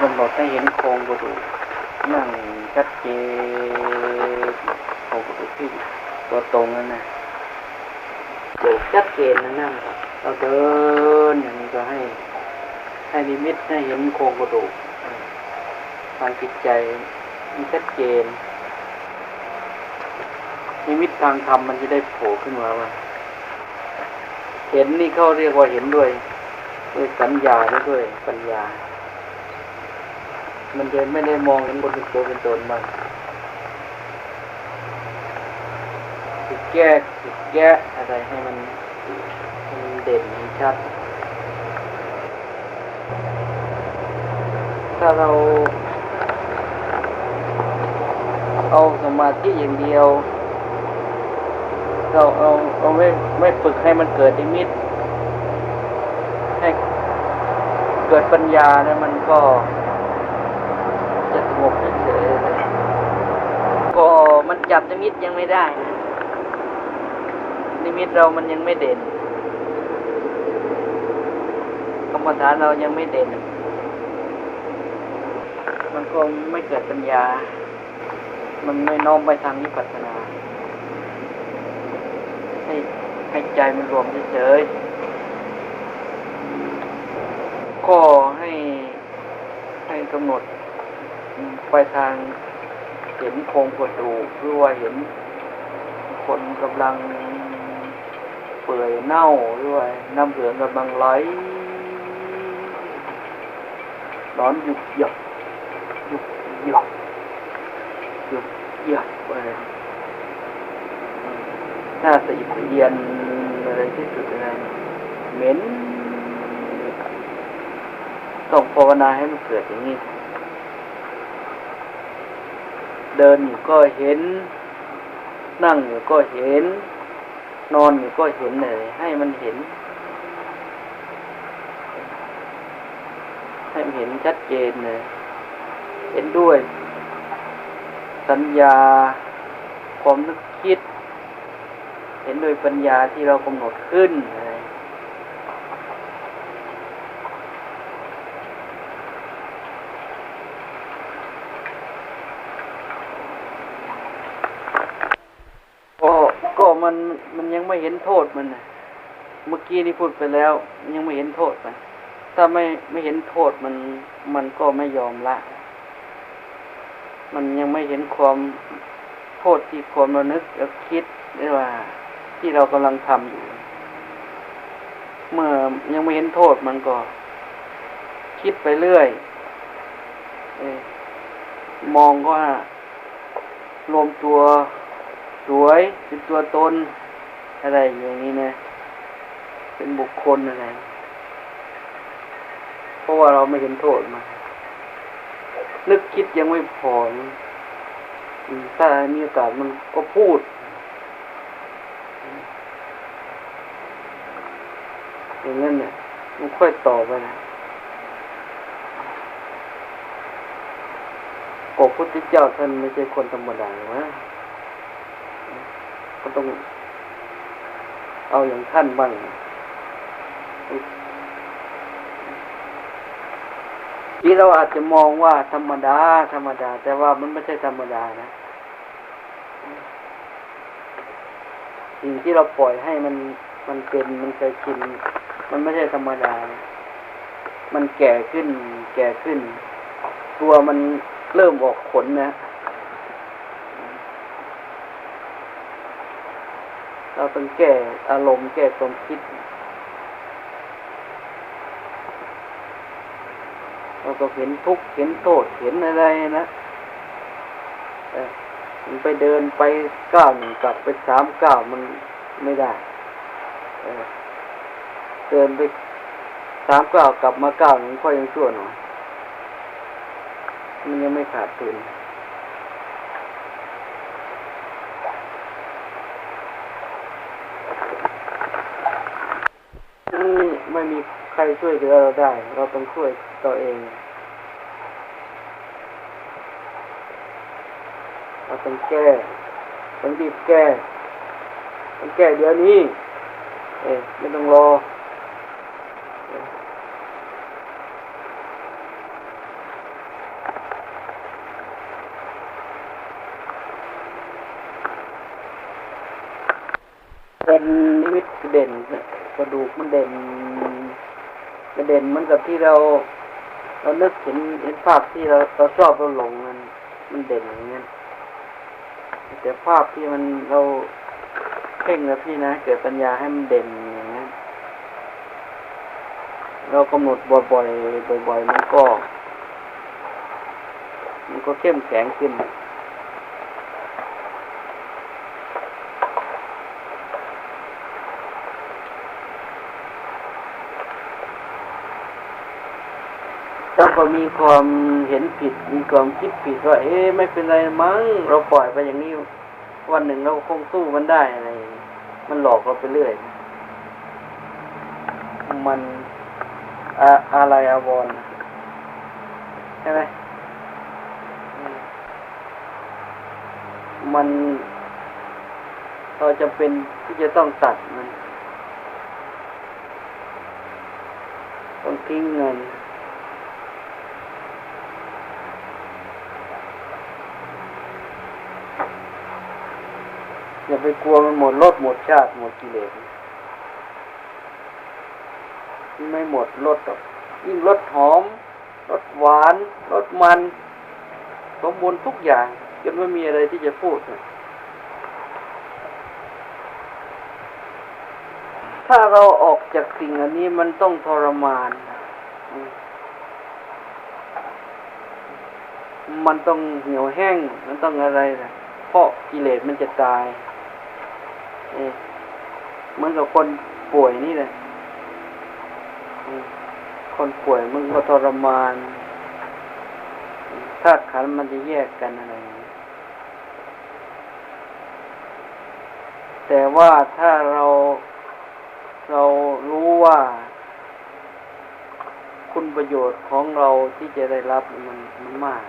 กำหนดให้เห็นโครงกระดูกนั่งชัดเจนโครงกระดูกที่ตัวตรงนั่นนะเดี๋ยวชัดเจนนะนั่งเราเดินอย่างนี้ก็ให้ ให้นิมิตให้เห็นโครงกระดูกทางจิตใจมันชัดเจนนิมิตทางธรรมมันจะได้โผล่ขึ้นมาว่าเห็นนี่เขาเรียกว่าเห็นด้วย ด้วยสัญญาและด้วยปัญญา มันจะไม่ได้มองเห็นบนเป็นตัวเป็นตนบ้าติดแก้ติดแก้อะไรให้มันมันเด่นชัด ถ้าเรา เอาสมาธิอย่างเดียว เราเอาเราไม่ไม่ฝึกให้มันเกิดนิมิตให้เกิดปัญญาเนี่ยมันก็ จะสงบเฉยๆก็มัน จับนิมิตยังไม่ได้นะนิมิตเรามันยังไม่เด่นกรรมฐานเรายังไม่เด่น มันก็ไม่เกิดปัญญา มันไม่น้อมไปทางวิปัสสนา ให้ให้ใจมันรวมเฉยๆก็ให้ให้กำหนดไปทาง เห็นโครงกระดูกหรือว่าเห็นคนกำลังเปื่อยเน่าหรือว่าน้ำเหลืองกำลังไหลนอนหยุบหยับหยุบหยับหยุบหยับไปน่าสะอิดสะเอียนอะไรที่สุดนะเหม็นต้องภาวนาให้มันเกิดอย่างนี้ เดินอยู่ก็เห็น นั่งอยู่ก็เห็น นอนอยู่ก็เห็นเลย ให้มันเห็น ให้มันเห็นชัดเจนเลย เห็นด้วย สัญญา ความนึกคิด เห็นโดยปัญญาที่เรากำหนดขึ้นอะไรก็ก็ มันมันยังไม่เห็นโทษมันนะเมื่อกี้นี่พูดไปแล้ว ยังไม่เห็นโทษมันถ้าไม่ไม่เห็นโทษมัน มันก็ไม่ยอมละ มันยังไม่เห็นความโทษที่ความรานึกและคิดหรือว่า ที่เรากำลังทำอยู่ เมื่อยังไม่เห็นโทษมันก็ คิดไปเรื่อยเออมองว่ารวมตัว สวยเป็นตัวตน อะไรอย่างนี้นะ เป็นบุคคลอะไร เพราะว่าเราไม่เห็นโทษมันนึกคิดยังไม่พออืมถ้ามีโอกาสมันก็พูดอย่างนั้นเนี่ยมันค่อยต่อไปนะโอ้พุทธเจ้าท่านไม่ใช่คนธรรมดาหรือ ก็ต้อง เอาอย่างท่านบ้างที่เราอาจจะมองว่าธรรมดา ธรรมดา แต่ว่ามันไม่ใช่ธรรมดานะสิ่งที่เราปล่อยให้มันมันเป็นมันเคยชิน มันไม่ใช่ธรรมดา มันแก่ขึ้น แก่ขึ้น ตัวมันเริ่มออกขนนะ เราต้องแก้อารมณ์แก้ความคิด เราก็เห็นทุกข์เห็นโทษเห็นอะไรนะมันไปเดินไปก้าวหนึ่งกลับไปสามก้าวมันไม่ได้เดินไปสามก้าวกลับมาก้าวหนึ่งค่อยยังชั่วหน่อยมันยังไม่ขาดทุนนี่ รช่วยเหลือเราได้ เราต้องช่วยตัวเอง เราต้องแก้ต้องรีบแก้ต้องแก้เดี๋ยวนี้ เอ๊ไม่ต้องรอเป็นนิมิตเด่นกระดูกมันเด่น กระเด่นเหมือนกับที่เรา เรานึกเห็นเห็นภาพที่เราเราชอบเราหลงมันมันเด่นอย่างเงี้ยแต่ภาพที่มันเราเพ่งแล้วพี่นะเกิดปัญญาให้มันเด่นอย่างเงี้ยเรากำหนดบ่อยๆบ่อยๆมันก็ มันก็เข้มแข็งขึ้น ถ้าพอมีความเห็นผิด มีความคิดผิดว่า เอ๊ะไม่เป็นไรมั้ง เราปล่อยไปอย่างนี้ วันหนึ่งเราคงสู้มันได้อะไรอย่างมันหลอกเราไปเรื่อย มันอะอะไรอาวรใช่ไหมมมันเราจะเป็นที่จะต้องตัดมันต้องทิ้งเงิน อย่าไปกลัวมันหมดรสหมดชาติหมดกิเลสไม่หมดรสหรอกยิ่งรสหอมรสหวานรสมัน สมบูรณ์ทุกอย่างจนไม่มีอะไรที่จะพูด ถ้าเราออกจากสิ่งอันนี้มันต้องทรมานมมันต้องเหี่ยวแห้ง มันต้องอะไรนะเพราะกิเลสมันจะตาย เอ๊ะเหมือนกับคนป่วยนี่แหละอืมคนป่วยมันก็ทรมานธาตุขันมันจะแยกกันอะไรแต่ว่าถ้าเราเรารู้ว่า คุณประโยชน์ของเราที่จะได้รับมันมันมาก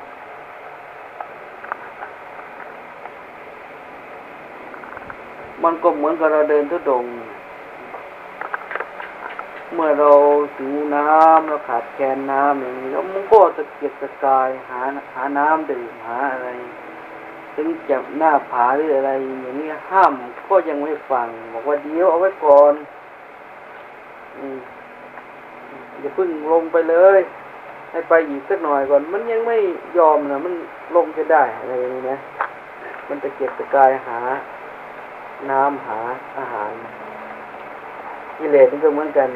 มันก็เหมือนกับเราเดินทุดง เมื่อเราหิวน้ำเราขาดแคลนน้ำอย่างนี้แล้วมันก็ตะเกียกตะกายหาหาน้ำดื่มหาอะไร ถึงจะหน้าผาหรืออะไร อย่างนี้ห้ามก็ยังไม่ฟัง บอกว่าเดี๋ยวเอาไว้ก่อนอย่าพิ่งลงไปเลย ให้ไปอีกสักหน่อยก่อน มันยังไม่ยอมนะมันลงจะได้อะไรอย่างนี้นะ มันตะเกียกตะกายหา น้ำหาอาหารกิเลสมันก็เหมือนกัน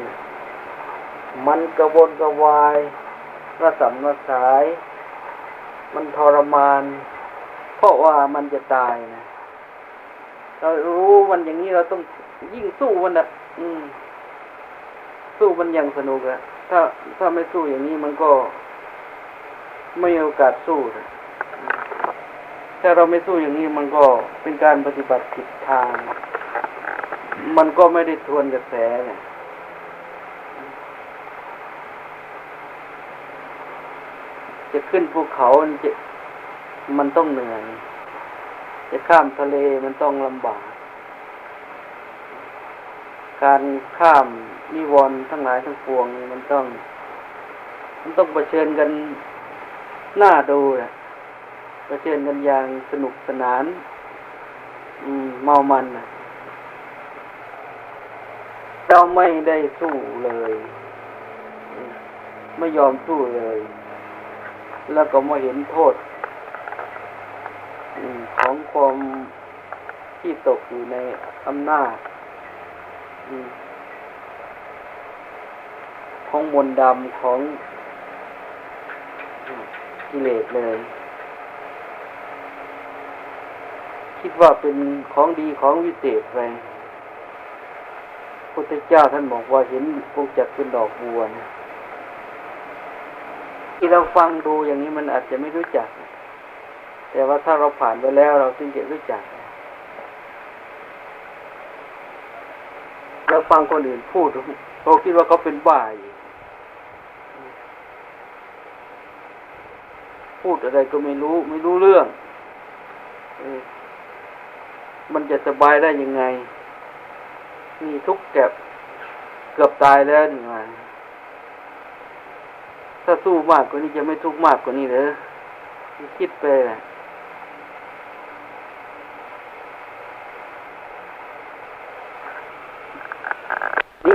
มันกระวนกระวายระสำระสาย มันทรมาน เพราะว่ามันจะตายนะ เรารู้มันอย่างนี้เราต้องยิ่งสู้มันอะอืม สู้มันอย่างสนุกอะถ้าถ้าไม่สู้อย่างนี้มันก็ไม่มีโอกาสสู้นะ ถ้าเราไม่สู้อย่างนี้มันก็เป็นการปฏิบัติผิดทาง มันก็ไม่ได้ทวนกระแสเนี่ยจะขึ้นภูเขามันจะมันต้องเหนื่อย จะข้ามทะเลมันต้องลำบาก การข้ามนิวรณ์ทั้งหลายทั้งปวงมันต้อง มันต้องเผชิญกันหน้าดูอะ เผชิญกันอย่างสนุกสนาน อืม เมามันนะเราไม่ได้สู้เลย ไม่ยอมสู้เลย แล้วก็มาเห็นโทษอของความที่ตกอยู่ในอำนาจของมนดำของกิเลสเลย คิดว่าเป็นของดีของวิเศษไปพุทธเจ้าท่านบอกว่าเห็นพวกจักเป็นดอกบัวนะที่เราฟังดูอย่างนี้มันอาจจะไม่รู้จัก แต่ว่าถ้าเราผ่านไปแล้วเราจึงจะรู้จัก เราฟังคนอื่นพูดเราคิดว่าเขาเป็นบ้าอยู่พูดอะไรก็ไม่รู้ ไม่รู้เรื่องอ มันจะสบายได้ยังไง มีทุกข์แก็บเกือบตายแล้วนี่มาถ้าสู้มากกว่านี้จะไม่ทุกข์มากกว่านี้เลยคิดไปแหละ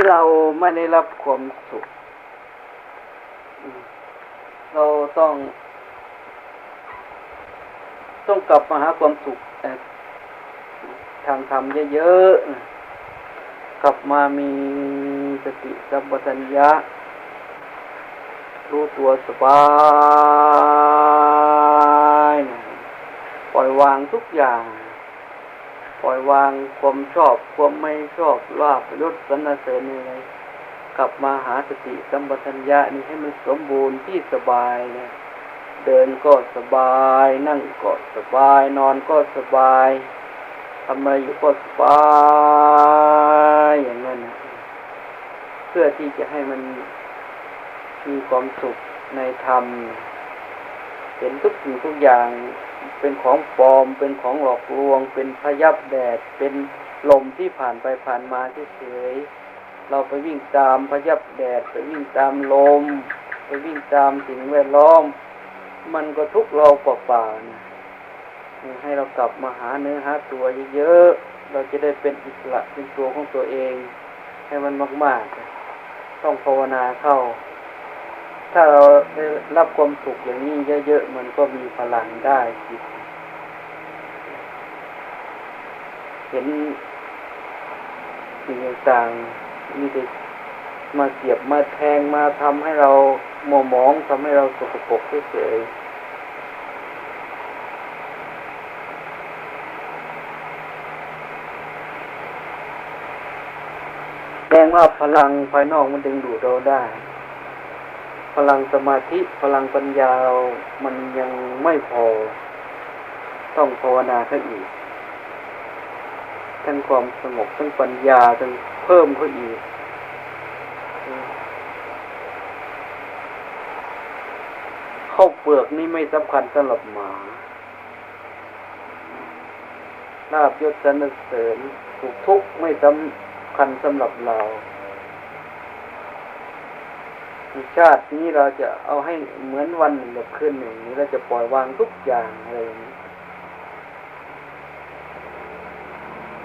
เราไม่ได้รับความสุข เราต้อง ต้องกลับมาหาความสุข ทางธรรมเยอะๆ กลับมามีสติสัมปชัญญะ รู้ตัวสบาย ปล่อยวางทุกอย่าง ปล่อยวางความชอบ ความไม่ชอบลาบยศสรรเสริญอะไรกลับมาหาสติสัมปชัญญะนี่ให้มันสมบูรณ์ที่สบายนะเดินก็สบาย นั่งก็สบาย นอนก็สบายำอะไรอยู่ก็สบายอย่างนั้นนะเพื่อที่จะให้มันมีความสุขในธรรม เห็นทุกสิ่งทุกอย่างเป็นของปลอม เป็นของหลอกลวง เป็นพยับแดด เป็นลมที่ผ่านไปผ่านมาเฉยๆเราไปวิ่งตามพยับแดด ไปวิ่งตามลม ไปวิ่งตามสิ่งแวดล้อม มันก็ทุกข์เราเปล่าๆนะ ให้เรากลับมาหาเนื้อหาตัวเยอะๆ เราจะได้เป็นอิสระเป็นตัวของตัวเอง ให้มันมากๆ ต้องภาวนาเข้า ถ้าเราได้รับความสุขอย่างนี้เยอะๆ มันก็มีพลังได้จิตเห็นสิ่งต่างๆมีแต่มาเสียบมาแทงมาทำให้เราหมัวหมองทำให้เราสกปรกเฉยๆแสดง ว่าพลังภายนอกมันดึงดูดเราได้ พลังสมาธิพลังปัญญาเรามันยังไม่พอ ต้องภาวนาขึ้นอีกทั้งความสงบทั้งปัญญาทั้งเพิ่มขึ้นอีกข้าวเปลือกนี่ไม่สำคัญสำหรับหมาลาบยศสรรเสริญถูกทุกข์ไม่สำ คัญสำหรับเราชาตินี้เราจะเอาให้เหมือนวันหนึ่งกับคืนหนึ่งนี้เราจะปล่อยวางทุกอย่างอะไรอย่างนี้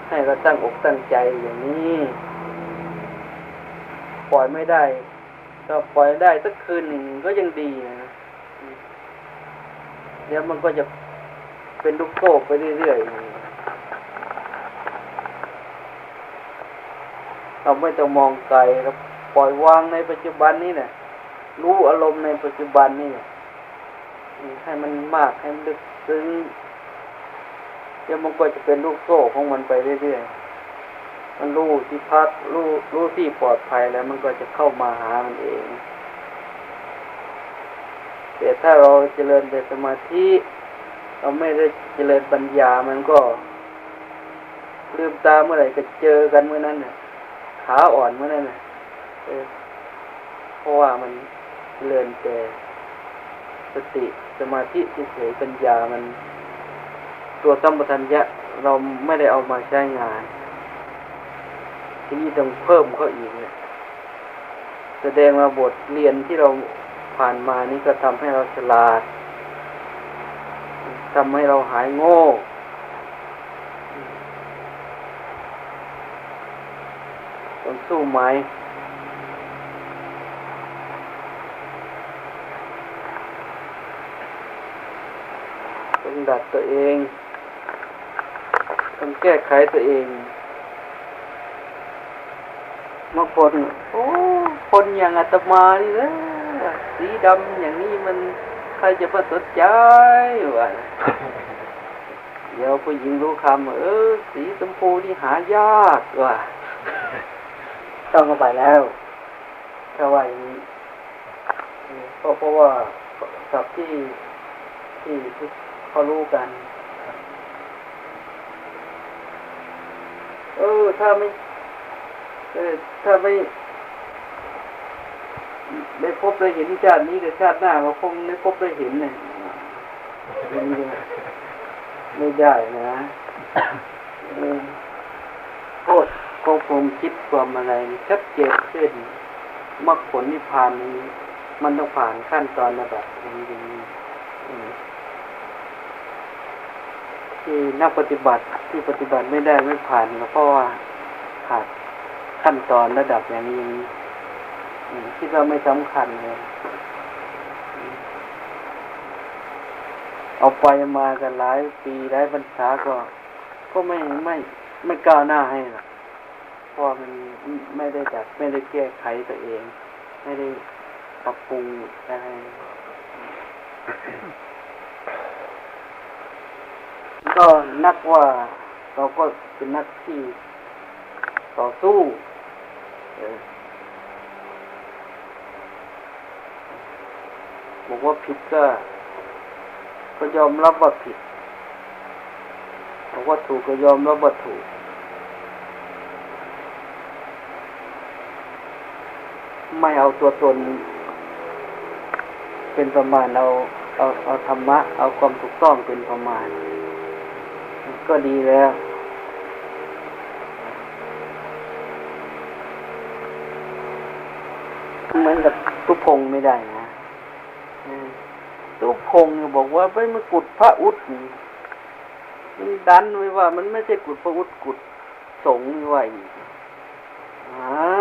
ให้เราตั้งอกตั้งใจอย่างนี้ ปล่อยไม่ได้ก็ปล่อยได้สักคืนหนึ่งก็ยังดีนะเดี๋ยวมันก็จะเป็นลูกโซ่ไปเรื่อยๆ เราไม่ต้องมองไกลเราปล่อยวางในปัจจุบันนี้เนี่ยรู้อารมณ์ในปัจจุบันนี่เนี่ยให้มันมากให้มันลึกซึ้งเดี๋ยวมันก็จะเป็นลูกโซ่ของมันไปเรื่อยๆมันรู้ที่พักรู้รู้ที่ปลอดภัยแล้ว มันก็จะเข้ามาหามันเองแต่ถ้าเราเจริญแต่สมาธิเราไม่ได้เจริญปัญญามันก็ลืมตาเมื่อไหร่ก็เจอกันเมื่อนั้นน่ะ ขาอ่อนเมื่อนั้นนะเพราะว่ามันเจริญแต่สติสมาธิเฉยปัญญามัน ตัวสัมปทัญญะเราไม่ได้เอามาใช้งาน ที่นี่ต้องเพิ่มเข้าอีกเนี่ยแสดงว่าบทเรียนที่เราผ่านมานี่ก็ทำให้เราฉลาดทำให้เราหายโง่ ต้อง สู้ไหม ต้องดัดตัวเอง ต้องแก้ไขตัวเองบางคนโอ้ คนอย่างอาตมานี่นะสีดำอย่างนี้มันใครจะประสนใจวะเดี๋ยวผู้หญิงรู้คำเออ สีชมพูนี่หายากว่ะ ต้องเข้าไปแล้วถ้าว่าอย่างนี้เพราะเพราะว่ากับที่ที่ที่เขารู้กัน เออ ถ้าไม่เออถ้าไม่ได้พบได้เห็นชาตินี้กับชาติหน้าก็คงได้พบได้เห็นเนี่ยไม่ได้นะ ทษของผมคิดความอะไรนี่ชัดเจนขึ้นมรรคผลนิพพานนี้ มันต้องผ่านขั้นตอนระดับอย่างนี้อย่างนี้อืมที่นักปฏิบัติที่ปฏิบัติไม่ได้ไม่ผ่านก็เพราะว่าขาดขั้นตอนระดับอย่างนี้อืมคิดว่าไม่สำคัญเลยอืมเอาไปมากันหลายปีหลายพรรษาก็ ก็ไม่ไม่ไม่ก้าวหน้าให้หรอก พราะมันไม่ได้ดัดไม่ได้แก้ไขตัวเอง ไม่ได้ปรับปรุงอะไรก็นับว่าเราก็เป็นนักที่ต่อสู้บอกว่าผิดก็ ก็ยอมรับว่าผิดบอกว่าถูกก็ยอมรับว่าถูก ไม่เอาตัวตน เป็นประมาณเอาเอาเอาธรรมะ เอาความถูกต้องเป็นประมาณ ก็ดีแล้ว เหมือนกับทุพงไม่ได้นะอืมทุพงเนี่ยบอกว่าไปมากุดพระอุดมันดันไว้ว่า มันไม่ใช่กุดพระอุดกุดสงฆ์นี่ว่าอีกอ่า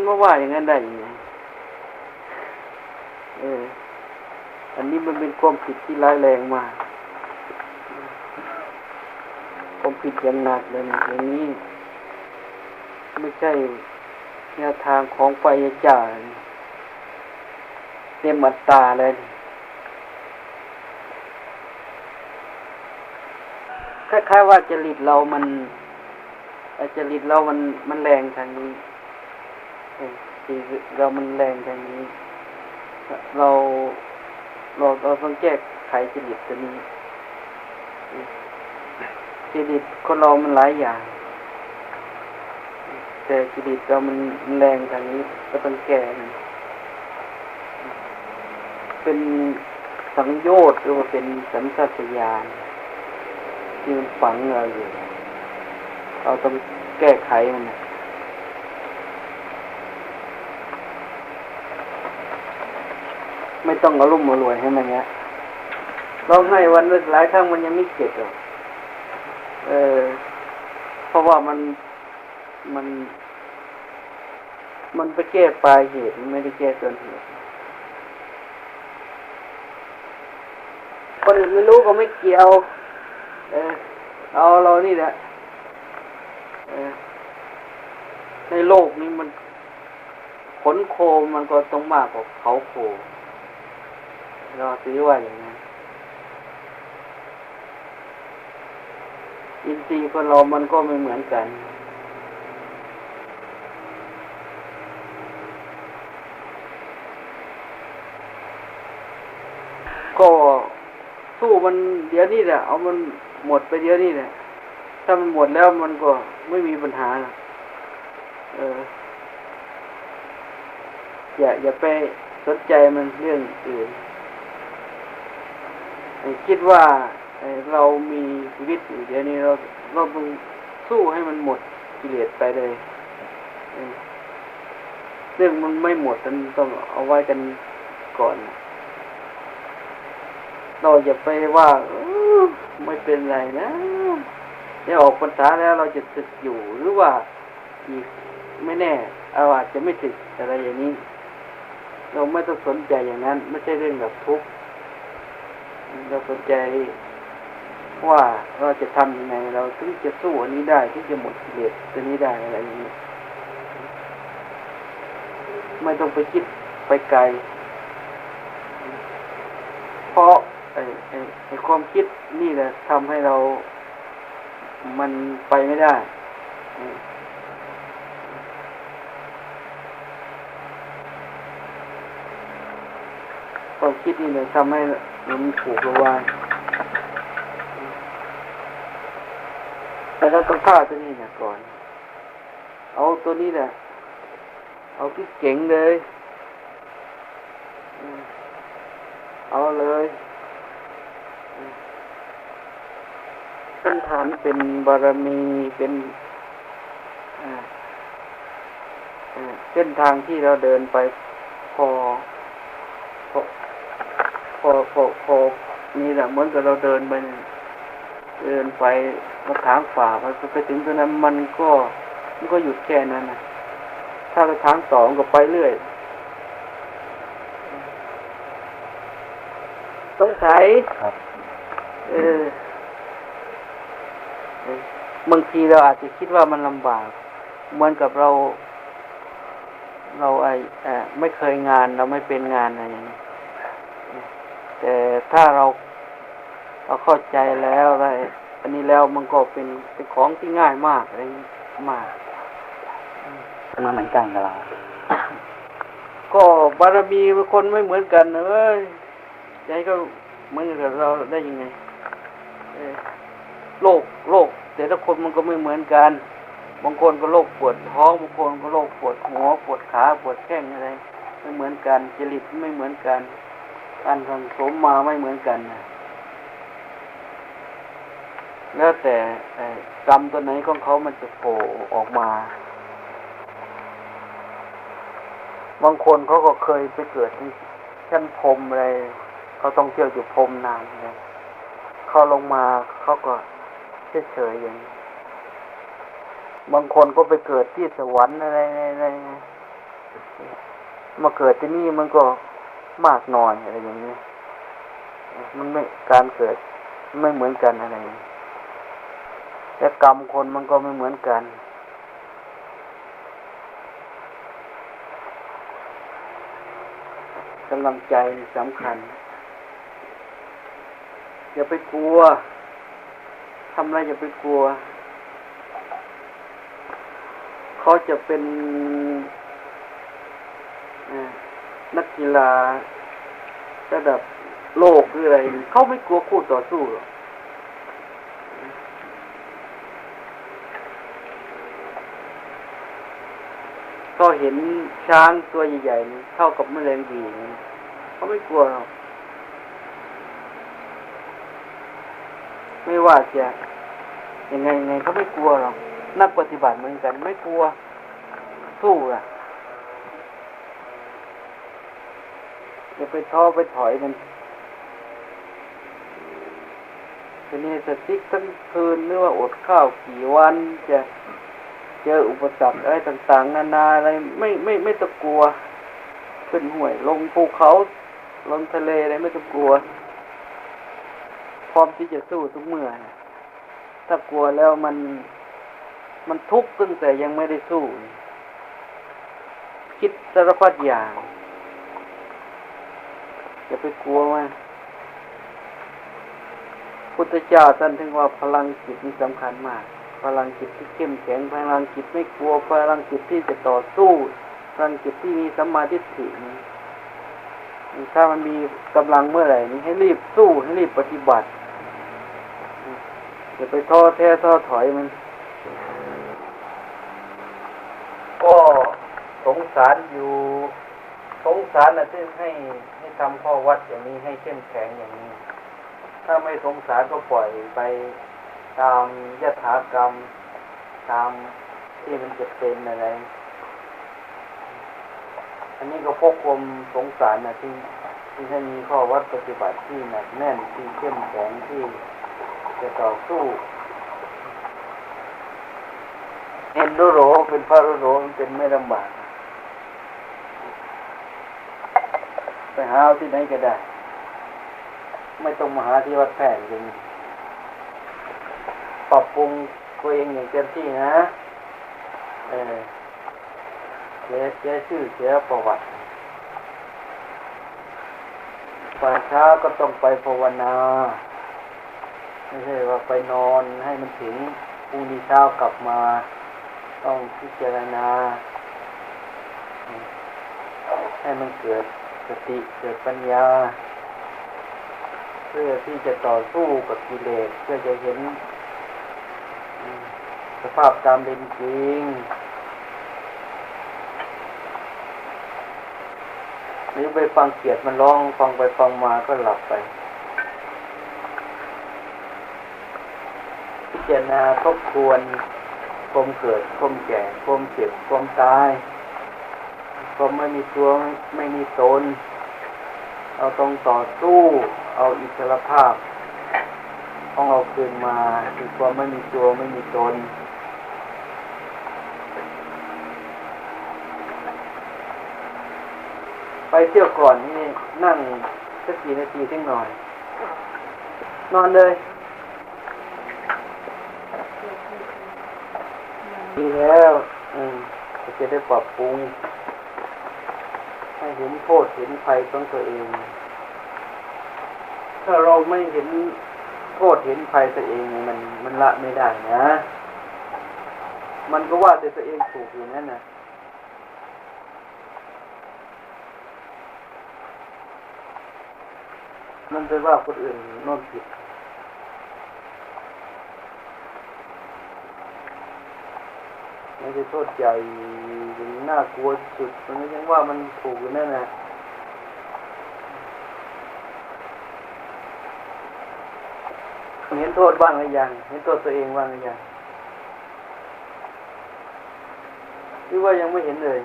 มันมาว่าอย่างนั้นได้ยังไงเออ อันนี้มันเป็นความผิดที่ร้ายแรงมากความผิดอย่างหนักเลยอย่างนี้ ไม่ใช่แนวทางของไฟจ่าเต็มอัตตราเลยคล้ายๆว่าจริตเรามันจริตเรามันมันแรงทางนี้ เออจริตเรามันแรงทางนี้ เราเราเราต้องแก้ไขจริตตัวนี้จริตคนเรามันหลายอย่าง แต่จริตเรามันแรงทางนี้ก็ต้องแก้มันเป็นสังโยชน์หรือว่าเป็นสัญชาตญาณที่มันฝังเราอยู่ เราต้องแก้ไขมันนะ ไม่ต้องเอารุ่มมารวยให้มันเนี้ยร้องไห้วันละหลายครั้งมันยังไม่เจ็บหรอกเออ เพราะว่ามันมัน มันไปแก้ปลายเหตุไม่ได้แก้ต้นเหตุคนอื่นไม่รู้ก็ไม่เกี่ยว เออเอาเรานี่แหละเออในโลกนี้มันขนโคมันก็ต้องมากกว่าเขาโค ราซื้อว่าอย่างนั้นอินทรีย์คนเรามันก็ไม่เหมือนกัน ก็สู้มันเดี๋ยวนี้แหละ เอามันหมดไปเดี๋ยวนี้แหละ ถ้ามันหมดแล้วมันก็ไม่มีปัญหาเอออย่าอย่าไปสนใจมันเรื่องอื่น คิดว่าเรามีชีวิตอยู่เดี๋ยวนี้เราเราต้องสู้ให้มันหมดกิเลสไปเลยเรื่องมันไม่หมดมันต้องเอาไว้กันก่อน เราอย่าไปว่าไม่เป็นไรนะเดี๋ยวออกพรรษาแล้วเราจะศึกอยู่หรือว่าอีกไม่แน่เอาอาจจะไม่ศึกอะไรอย่างนี้ เราไม่ต้องสนใจอย่างนั้น ไม่ใช่เรื่องแบบทุกข์ เราสนใจว่าเราจะทำยังไงเราถึงจะสู้อันนี้ได้ถึงจะหมดกิเลสตัวนี้ได้อะไรอย่างนี้ไม่ต้องไปคิดไปไกล เพราะไอ้ไอ้ไอ้ความคิดนี่แหละทำให้เรา มันไปไม่ได้ ความคิดนี่เลยทำให้ มันถูกระวางแต่เราต้องฆ่าตัวนี้เนี่ยก่อน เอาตัวนี้แหละ เอาที่เก่งเลย เอาเลยอืมเป็นฐานเป็นบารมีเป็นอ่อเส้นทางที่เราเดินไปพอพอ พอพอพอนี่แหละเหมือนกับเราเดินไปเนี่ยเดินไปมาถางฝ่าไปไปถึงตรงนั้นมันก็มันก็หยุดแค่นั้นนะถ้าเราถางต่อมันก็ไปเรื่อย สงสัยครับเออเออบางทีเราอาจจะคิดว่ามันลำบาก เหมือนกับเรา เราไอเอ่อไม่เคยงาน เราไม่เป็นงานอะไรอย่างนี้ แต่ถ้าเราเราเข้าใจแล้วอะไรอันนี้แล้วมันก็เป็นเป็นของที่ง่ายมากอะไรอย่างนี้มากมาเหมือนกันกับเราก็บารมีคนไม่เหมือนกันนะเอ้ยใจก็เหมือนกับเราได้ยังไงเออโรคโรคแต่ละคนมันก็ไม่เหมือนกัน บางคนก็โรคปวดท้องบางคนก็โรคปวดหัวปวดขาปวดแข้งอะไรไม่เหมือนกันจริตไม่เหมือนกัน การสังสมมาไม่เหมือนกันนะแล้วแต่กรรมตัวไหนของเขามันจะโผล่ออกมา บางคนเขาก็เคยไปเกิดที่ชั้นพรมอะไรเขาต้องเที่ยวอยู่พรมนานเลยเขาลงมาเขาก็เฉยๆอย่างนี้บางคนก็ไปเกิดที่สวรรค์อะไรอะไรมาเกิดที่นี่มันก็ มากน่อยอะไรอย่างนี้ มันไม่การเกิดไม่เหมือนกันอะไรอย่างนี้และกรรมคนมันก็ไม่เหมือนกัน กำลังใจสำคัญ อย่าไปกลัว ทำอะไรอย่าไปกลัว เขาจะเป็น นักกีฬาระดับโลกหรืออะไรเขาไม่กลัวคู่ต่อสู้หรอกก็เห็นช้างตัวใหญ่ๆนี่เท่ากับแมลงวีเขาไม่กลัวหรอกไม่ว่าจะยังไงยังไงเขาไม่กลัวหรอกนักปฏิบัติเหมือนกันไม่กลัวสู้อะ อย่าไปท้อไปถอยมันทีนี้สติ๊กทั้งคืนหรือว่าอดข้าวกี่วันจะเจออุปสรรคอะไรต่าง ๆ นานาอะไรไม่ไม่ไม่ต้องกลัว ขึ้นห้วยลงภูเขาลงทะเลอะไรไม่ต้องกลัว พร้อมที่จะสู้ทุกเมื่อ ถ้ากลัวแล้วมันมันทุกข์ตั้งแต่ยังไม่ได้สู้ คิดสารพัดอย่าง อย่าไปกลัวมันพุทธเจ้าท่านถึงว่าพลังจิตนี่สำคัญมาก พลังจิตที่เข้มแข็งพลังจิตไม่กลัว พลังจิตที่จะต่อสู้พลังจิตที่มีสัมมาทิฏฐินี่ถ้ามันมีกำลังเมื่อไหร่นี้ให้รีบสู้ให้รีบปฏิบัติอย่าไปท้อแท้ท้อถอยมัน ก็สงสารอยู่ สงสารนะที่ให้ให้ทำข้อวัดอย่างนี้ให้เข้มแข็งอย่างนี้ ถ้าไม่สงสารก็ปล่อยไปตามยถากรรม ตามที่มันจะเป็นอะไร อันนี้ก็พกความสงสารนะที่ที่ให้มีข้อวัดปฏิบัติที่หนักแน่นที่เข้มแข็งที่จะต่อสู้เห็นรุโรเป็นพระรุโรมันเป็นไม่ลำบาก ไปหาที่ไหนก็ได้ ไม่ต้องมาหาที่วัดแพทย์เลยปรับปรุงตัวเองอย่างเต็มที่นะ เออเสียเสียชื่อเสียประวัติป่าช้าก็ต้องไปภาวนา ไม่ใช่ว่าไปนอนให้มันถึงพรุ่งนี้เช้ากลับมา ต้องพิจารณา ให้มันเกิด สติเกิดปัญญา เพื่อที่จะต่อสู้กับกิเลสเพื่อจะเห็น สภาพตามเป็นจริงหรือไปฟังเกียรติมันร้องฟังไปฟังมาก็หลับไป พิจารณาทบทวนความเกิดความแก่ความเจ็บความตาย ความไม่มีตัวไม่มีตน เราต้องต่อสู้ เอาอิสรภาพเอาของเราคืนมาคือความไม่มีตัวไม่มีตน ไปเที่ยวก่อนนี่นั่งสักกี่นาทีทิ้งหน่อย นอนเลยดีแล้ว อืมจะได้ปรับปรุง เห็นโทษเห็นภัยของตัวเอง ถ้าเราไม่เห็นโทษเห็นภัยตัวเองมันมันละไม่ได้นะ มันก็ว่าแต่ตัวเองถูกอยู่นั่นนะมันไปว่าคนอื่นโน่นผิด ไม่ใช่โทษใหญ่อย่างน่ากลัวสุดมันยังว่ามันถูกอยู่นั่นนะเห็นโทษบ้างหรือยังเห็นโทษตัวเองบ้างหรือยังหรือว่ายังไม่เห็นเลย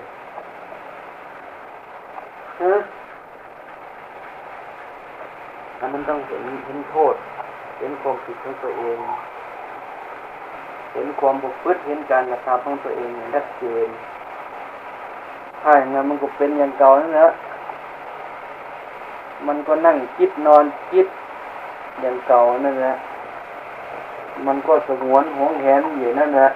ฮะอันมันต้องเห็นเห็นโทษ เห็นความผิดของตัวเอง เห็นความบกพื้นเห็นการกระทำของตัวเองอย่างชัดเจนถ้าอย่างนั้นมันก็เป็นอย่างเก่านั่นแหละมันก็นั่งคิดนอนคิดอย่างเก่านั่นแหละมันก็สงวนหวงแหนอยู่นั่นแหละ